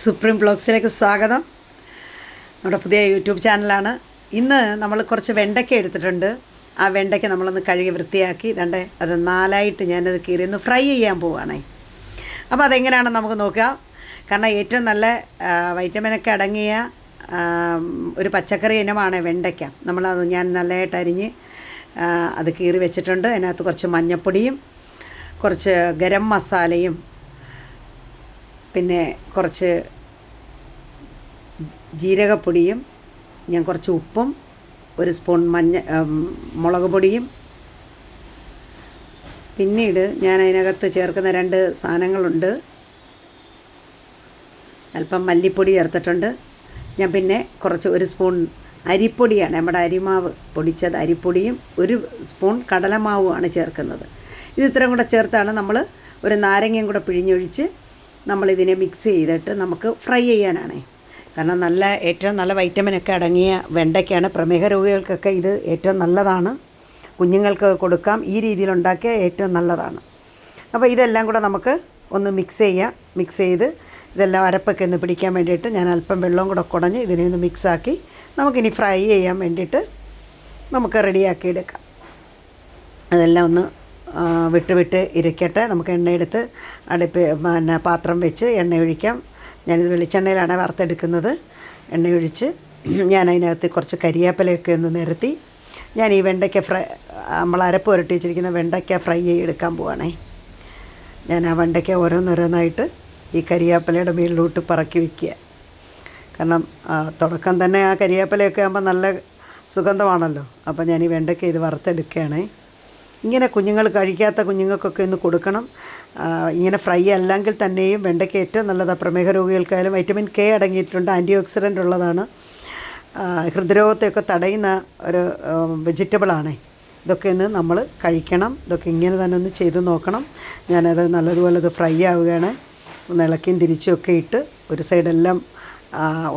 Supreme ബ്ലോഗ്സിലേക്ക് സ്വാഗതം. നമ്മുടെ പുതിയ യൂട്യൂബ് ചാനലാണ്. ഇന്ന് നമ്മൾ കുറച്ച് വെണ്ടയ്ക്ക എടുത്തിട്ടുണ്ട്. ആ വെണ്ടയ്ക്ക നമ്മളൊന്ന് കഴുകി വൃത്തിയാക്കി. ഇതണ്ടേ അത് നാലായിട്ട് ഞാനത് കീറി ഒന്ന് ഫ്രൈ ചെയ്യാൻ പോവുകയാണേ അപ്പോൾ അതെങ്ങനെയാണെന്ന് നമുക്ക് നോക്കാം. കാരണം ഏറ്റവും നല്ല വൈറ്റമിനൊക്കെ അടങ്ങിയ ഒരു പച്ചക്കറി ഇനമാണ് വെണ്ടയ്ക്ക. നമ്മളത് ഞാൻ നല്ലതായിട്ട് അരിഞ്ഞ് അത് കീറി വെച്ചിട്ടുണ്ട്. അതിനകത്ത് കുറച്ച് മഞ്ഞൾപ്പൊടിയും കുറച്ച് ഗരം മസാലയും പിന്നെ കുറച്ച് ജീരകപ്പൊടിയും ഞാൻ കുറച്ച് ഉപ്പും ഒരു സ്പൂൺ മഞ്ഞ മുളക് പൊടിയും. പിന്നീട് ഞാൻ അതിനകത്ത് ചേർക്കുന്ന രണ്ട് സാധനങ്ങളുണ്ട്. അല്പം മല്ലിപ്പൊടി ചേർത്തിട്ടുണ്ട്. ഞാൻ പിന്നെ കുറച്ച് ഒരു സ്പൂൺ അരിപ്പൊടിയാണ്. നമ്മുടെ അരിമാവ് പൊടിച്ചത് അരിപ്പൊടിയും ഒരു സ്പൂൺ കടലമാവുമാണ് ചേർക്കുന്നത്. ഇത് ഇത്രയും കൂടെ ചേർത്താണ് നമ്മൾ ഒരു നാരങ്ങയും കൂടെ പിഴിഞ്ഞൊഴിച്ച് നമ്മളിതിനെ മിക്സ് ചെയ്തിട്ട് നമുക്ക് ഫ്രൈ ചെയ്യാനാണേ. കാരണം നല്ല ഏറ്റവും നല്ല വൈറ്റമിനൊക്കെ അടങ്ങിയ വെണ്ടയ്ക്കാണ്. പ്രമേഹ രോഗികൾക്കൊക്കെ ഇത് ഏറ്റവും നല്ലതാണ്. കുഞ്ഞുങ്ങൾക്ക് കൊടുക്കാം. ഈ രീതിയിൽ ഉണ്ടാക്കിയ ഏറ്റവും നല്ലതാണ്. അപ്പോൾ ഇതെല്ലാം കൂടെ നമുക്ക് ഒന്ന് മിക്സ് ചെയ്യാം. മിക്സ് ചെയ്ത് ഇതെല്ലാം അരപ്പൊക്കെ ഒന്ന് പിടിക്കാൻ വേണ്ടിയിട്ട് ഞാൻ അല്പം വെള്ളവും കൂടെ കുടഞ്ഞ് ഇതിനെ ഒന്ന് മിക്സാക്കി നമുക്കിനി ഫ്രൈ ചെയ്യാൻ വേണ്ടിയിട്ട് നമുക്ക് റെഡിയാക്കി എടുക്കാം. അതെല്ലാം ഒന്ന് വിട്ട് വിട്ട് ഇരിക്കട്ടെ. നമുക്ക് എണ്ണയെടുത്ത് അടുപ്പ് പിന്നെ പാത്രം വെച്ച് എണ്ണ ഒഴിക്കാം ഞാനിത് വെളിച്ചെണ്ണയിലാണ് വറുത്തെടുക്കുന്നത്. എണ്ണ ഒഴിച്ച് ഞാൻ അതിനകത്ത് കുറച്ച് കരിയാപ്പിലയൊക്കെ ഒന്ന് നിരത്തി. ഞാൻ ഈ വെണ്ടയ്ക്ക ഫ്രൈ നമ്മൾ അരപ്പ് പുരട്ടി വെച്ചിരിക്കുന്ന വെണ്ടയ്ക്ക ഫ്രൈ ചെയ്തെടുക്കാൻ പോവാണേ. ഞാൻ ആ വെണ്ടയ്ക്ക ഓരോന്നോരോന്നായിട്ട് ഈ കരിയാപ്പിലയുടെ മുകളിലോട്ട് പറക്കി വയ്ക്കുക കാരണം തുടക്കം തന്നെ ആ കരിയാപ്പിലയൊക്കെ ആകുമ്പോൾ നല്ല സുഗന്ധമാണല്ലോ. അപ്പോൾ ഞാൻ ഈ വെണ്ടയ്ക്ക ഇത് വറുത്തെടുക്കുകയാണേ. ഇങ്ങനെ കുഞ്ഞുങ്ങൾ കഴിക്കാത്ത കുഞ്ഞുങ്ങൾക്കൊക്കെ ഒന്ന് കൊടുക്കണം. ഇങ്ങനെ ഫ്രൈ അല്ലെങ്കിൽ തന്നെയും വെണ്ടയ്ക്ക ഏറ്റവും നല്ലതാണ് പ്രമേഹ രോഗികൾക്കായാലും വൈറ്റമിൻ കെ അടങ്ങിയിട്ടുണ്ട്. ആന്റി ഓക്സിഡന്റ് ഉള്ളതാണ് ഹൃദ്രോഗത്തെയൊക്കെ തടയുന്ന ഒരു വെജിറ്റബിളാണ്. ഇതൊക്കെ ഒന്ന് നമ്മൾ കഴിക്കണം. ഇതൊക്കെ ഇങ്ങനെ തന്നെ ഒന്ന് ചെയ്ത് നോക്കണം. ഞാനത് നല്ലതുപോലെ അത് ഫ്രൈ ആവുകയാണ്. ഒന്ന് ഇളക്കിയും തിരിച്ചുമൊക്കെ ഇട്ട് ഒരു സൈഡെല്ലാം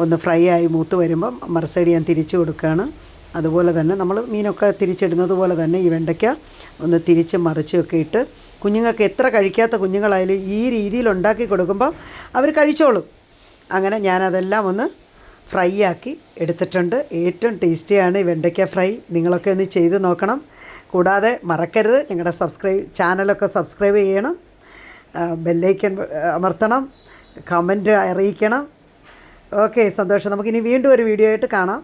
ഒന്ന് ഫ്രൈ ആയി മൂത്ത് വരുമ്പം മറു സൈഡ് ഞാൻ തിരിച്ചു കൊടുക്കുകയാണ്. അതുപോലെ തന്നെ നമ്മൾ മീനൊക്കെ തിരിച്ചിടുന്നത് പോലെ തന്നെ ഈ വെണ്ടയ്ക്ക ഒന്ന് തിരിച്ച് മറിച്ചൊക്കെ ഇട്ട് കുഞ്ഞുങ്ങൾക്ക് എത്ര കഴിക്കാത്ത കുഞ്ഞുങ്ങളായാലും ഈ രീതിയിൽ ഉണ്ടാക്കി കൊടുക്കുമ്പം അവർ കഴിച്ചോളും. അങ്ങനെ ഞാനതെല്ലാം ഒന്ന് ഫ്രൈ ആക്കി എടുത്തിട്ടുണ്ട്. ഏറ്റവും ടേസ്റ്റിയാണ് ഈ വെണ്ടയ്ക്ക ഫ്രൈ. നിങ്ങളൊക്കെ ഒന്ന് ചെയ്ത് നോക്കണം. കൂടാതെ മറക്കരുത്. ഞങ്ങളുടെ സബ്സ്ക്രൈബ് ചാനലൊക്കെ സബ്സ്ക്രൈബ് ചെയ്യണം. ബെല്ലൈക്കൺ അമർത്തണം. കമന്റ് അറിയിക്കണം. ഓക്കെ സന്തോഷം. നമുക്കിനി വീണ്ടും ഒരു വീഡിയോ ആയിട്ട് കാണാം.